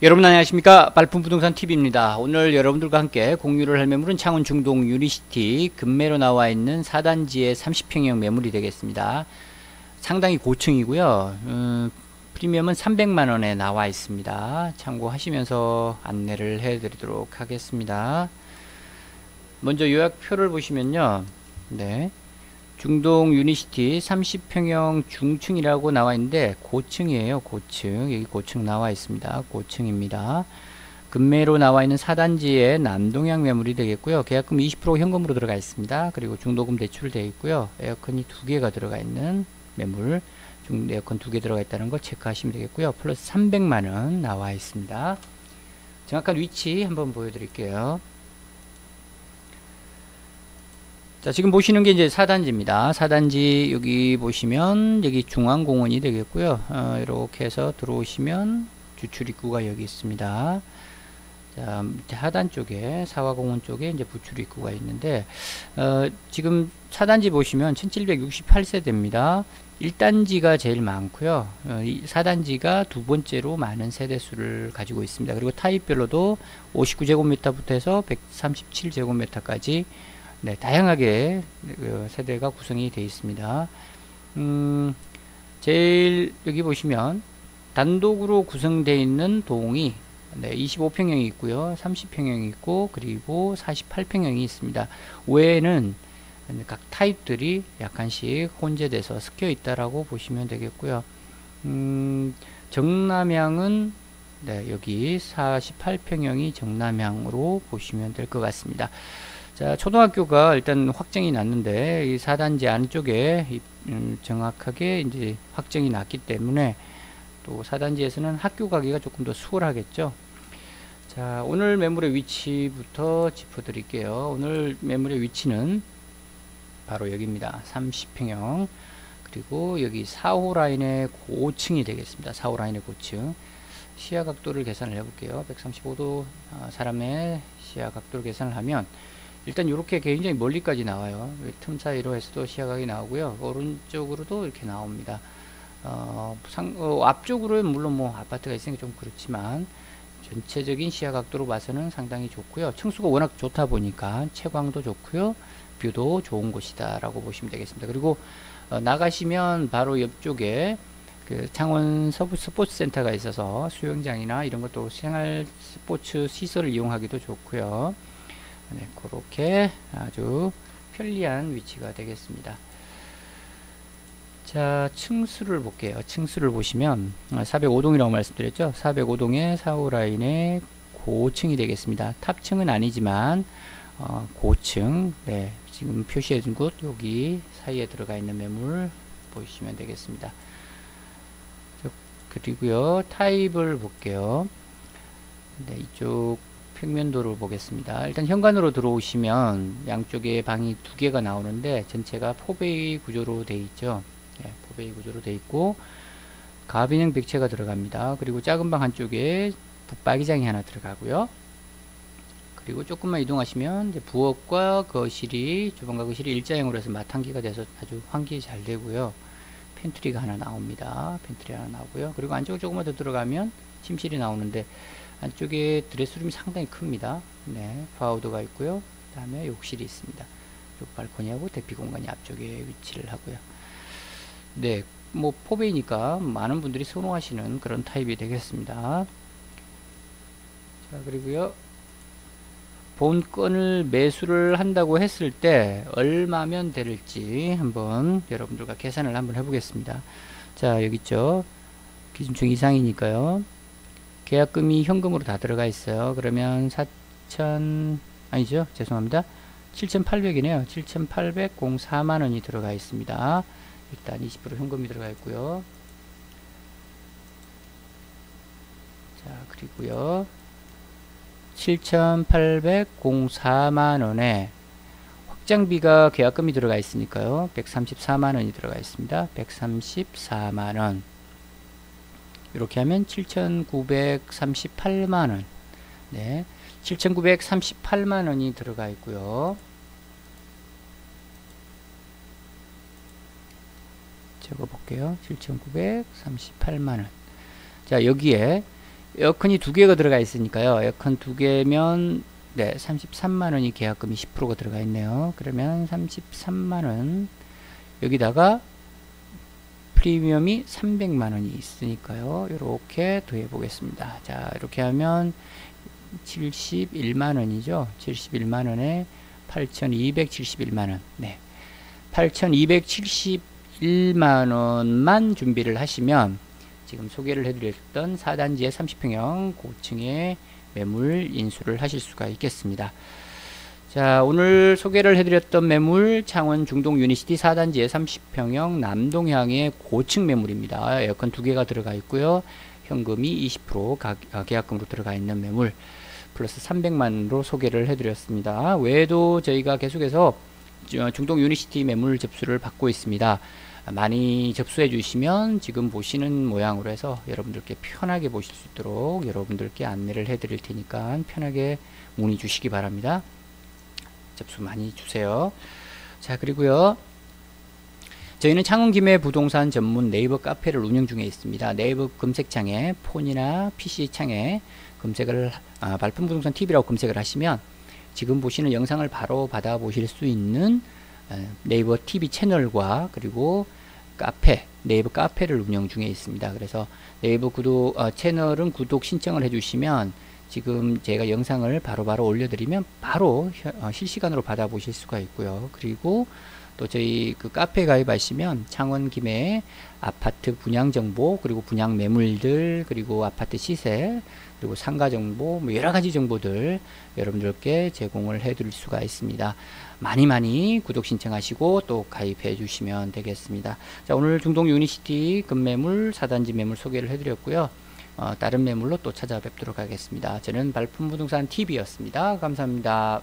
여러분 안녕하십니까 발품 부동산 TV입니다. 오늘 여러분들과 함께 공유를 할 매물은 창원 중동 유니시티 금매로 나와 있는 4단지의 30평형 매물이 되겠습니다. 상당히 고층이고요. 음, 프리미엄은 300만원에 나와 있습니다. 참고하시면서 안내를 해드리도록 하겠습니다. 먼저 요약표를 보시면요. 네. 중동 유니시티 30평형 중층이라고 나와 있는데 고층이에요. 고층. 여기 고층 나와 있습니다. 고층입니다. 금매로 나와 있는 4단지의 남동향 매물이 되겠고요. 계약금 20% 현금으로 들어가 있습니다. 그리고 중도금 대출 되어 있고요. 에어컨이 두 개가 들어가 있는 매물. 중 에어컨 두 개 들어가 있다는 걸 체크하시면 되겠고요. 플러스 300만 원 나와 있습니다. 정확한 위치 한번 보여드릴게요. 자, 지금 보시는 게 이제 4단지입니다. 4단지 여기 보시면 여기 중앙공원이 되겠고요. 어, 이렇게 해서 들어오시면 주출 입구가 여기 있습니다. 자, 하단 쪽에 사화공원 쪽에 이제 부출 입구가 있는데 어, 지금 4단지 보시면 1768세대입니다. 1단지가 제일 많고요. 어, 4단지가 두 번째로 많은 세대 수를 가지고 있습니다. 그리고 타입별로도 59제곱미터부터 해서 137제곱미터까지 네, 다양하게 그 세대가 구성이 되어 있습니다. 음, 제일 여기 보시면 단독으로 구성되어 있는 동이 네, 25평형이 있고요. 30평형이 있고 그리고 48평형이 있습니다. 외에는 각 타입들이 약간씩 혼재돼서 섞여 있다라고 보시면 되겠고요. 음, 정남향은 네, 여기 48평형이 정남향으로 보시면 될 것 같습니다. 자, 초등학교가 일단 확정이 났는데 이 4단지 안쪽에 음, 정확하게 이제 확정이 났기 때문에 또 4단지에서는 학교 가기가 조금 더 수월하겠죠. 자, 오늘 매물의 위치부터 짚어 드릴게요. 오늘 매물의 위치는 바로 여기입니다. 30평형. 그리고 여기 4호 라인의 고층이 되겠습니다. 4호 라인의 고층. 시야 각도를 계산을 해 볼게요. 135도 아, 사람의 시야 각도를 계산을 하면 일단 이렇게 굉장히 멀리까지 나와요. 틈 사이로 해서도 시야각이 나오고요. 오른쪽으로도 이렇게 나옵니다. 어, 상, 어, 앞쪽으로는 물론 뭐 아파트가 있으니까 좀 그렇지만 전체적인 시야 각도로 봐서는 상당히 좋고요. 층수가 워낙 좋다 보니까 채광도 좋고요. 뷰도 좋은 곳이다 라고 보시면 되겠습니다. 그리고 어, 나가시면 바로 옆쪽에 그 창원 서부 스포츠 센터가 있어서 수영장이나 이런 것도 생활 스포츠 시설을 이용하기도 좋고요. 네, 그렇게 아주 편리한 위치가 되겠습니다. 자, 층수를 볼게요. 층수를 보시면 405동이라고 어, 말씀드렸죠. 405동의 4호 라인의 고층이 되겠습니다. 탑층은 아니지만 어, 고층, 네, 지금 표시해 둔곳 여기 사이에 들어가 있는 매물 보시면 되겠습니다. 그리고요 타입을 볼게요. 네, 이쪽 평면도를 보겠습니다. 일단 현관으로 들어오시면 양쪽에 방이 두 개가 나오는데 전체가 포베이 구조로 되어 있죠. 예, 포베이 구조로 되어 있고 가비능 백체가 들어갑니다. 그리고 작은 방 한쪽에 붙박이장이 하나 들어가고요. 그리고 조금만 이동하시면 부엌과 거실이 주방과 거실이 일자형으로 해서 마탕기가 돼서 아주 환기 잘 되고요. 팬트리가 하나 나옵니다. 팬트리 하나 나오고요. 그리고 안쪽으로 조금만 더 들어가면 침실이 나오는데 안쪽에 드레스룸이 상당히 큽니다. 네, 파우더가 있고요. 그 다음에 욕실이 있습니다. 요 발코니하고 대피 공간이 앞쪽에 위치를 하고요. 네, 뭐 포베이니까 많은 분들이 선호하시는 그런 타입이 되겠습니다. 자, 그리고요. 본 건을 매수를 한다고 했을 때 얼마면 될지 한번 여러분들과 계산을 한번 해보겠습니다. 자, 여기 있죠. 기준총 이상이니까요. 계약금이 현금으로 다 들어가 있어요. 그러면 4천 아니죠? 죄송합니다. 7,800이네요. 7,804만 원이 들어가 있습니다. 일단 20% 현금이 들어가 있고요. 자, 그리고요. 7,804만 원에 확장비가 계약금이 들어가 있으니까요. 134만 원이 들어가 있습니다. 134만 원. 이렇게 하면 7,938만원. 네, 7,938만원이 들어가 있고요. 적어 볼게요. 7,938만원. 자 여기에 에어컨이 두 개가 들어가 있으니까요. 에어컨 두 개면 네, 33만 원이 계약금이 10%가 들어가 있네요. 그러면 33만 원. 여기다가 프리미엄이 300만 원이 있으니까요. 이렇게 더해 보겠습니다. 자, 이렇게 하면 71만 원이죠. 71만 원에 8,271만 원. 네. 8,271만 원만 준비를 하시면 지금 소개를 해드렸던 4단지의 30평형 고층의 매물 인수를 하실 수가 있겠습니다. 자, 오늘 소개를 해드렸던 매물 창원 중동 유니시티 4단지의 30평형 남동향의 고층 매물입니다. 에어컨 두 개가 들어가 있고요. 현금이 20% 가, 아, 계약금으로 들어가 있는 매물 플러스 300만으로 소개를 해드렸습니다. 외에도 저희가 계속해서 중동 유니시티 매물 접수를 받고 있습니다. 많이 접수해 주시면 지금 보시는 모양으로 해서 여러분들께 편하게 보실 수 있도록 여러분들께 안내를 해 드릴 테니까 편하게 문의 주시기 바랍니다. 접수 많이 주세요. 자 그리고요 저희는 창원 김해 부동산 전문 네이버 카페를 운영 중에 있습니다. 네이버 검색창에 폰이나 PC 창에 검색을 아, 발품 부동산 TV라고 검색을 하시면 지금 보시는 영상을 바로 받아 보실 수 있는 네이버 TV 채널과 그리고 카페 네이버 카페를 운영 중에 있습니다. 그래서 네이버 구독 어, 채널은 구독 신청을 해주시면 지금 제가 영상을 바로바로 바로 올려드리면 바로 어, 실시간으로 받아보실 수가 있고요. 그리고 또 저희 그 카페 가입하시면 창원 김해 아파트 분양 정보 그리고 분양 매물들 그리고 아파트 시세 그리고 상가 정보 뭐 여러 가지 정보들 여러분들께 제공을 해 드릴 수가 있습니다. 많이 많이 구독 신청하시고 또 가입해 주시면 되겠습니다. 자, 오늘 중동 유니시티 급매물 4단지 매물 소개를 해 드렸고요. 어, 다른 매물로 또 찾아뵙도록 하겠습니다. 저는 발품 부동산 TV였습니다. 감사합니다.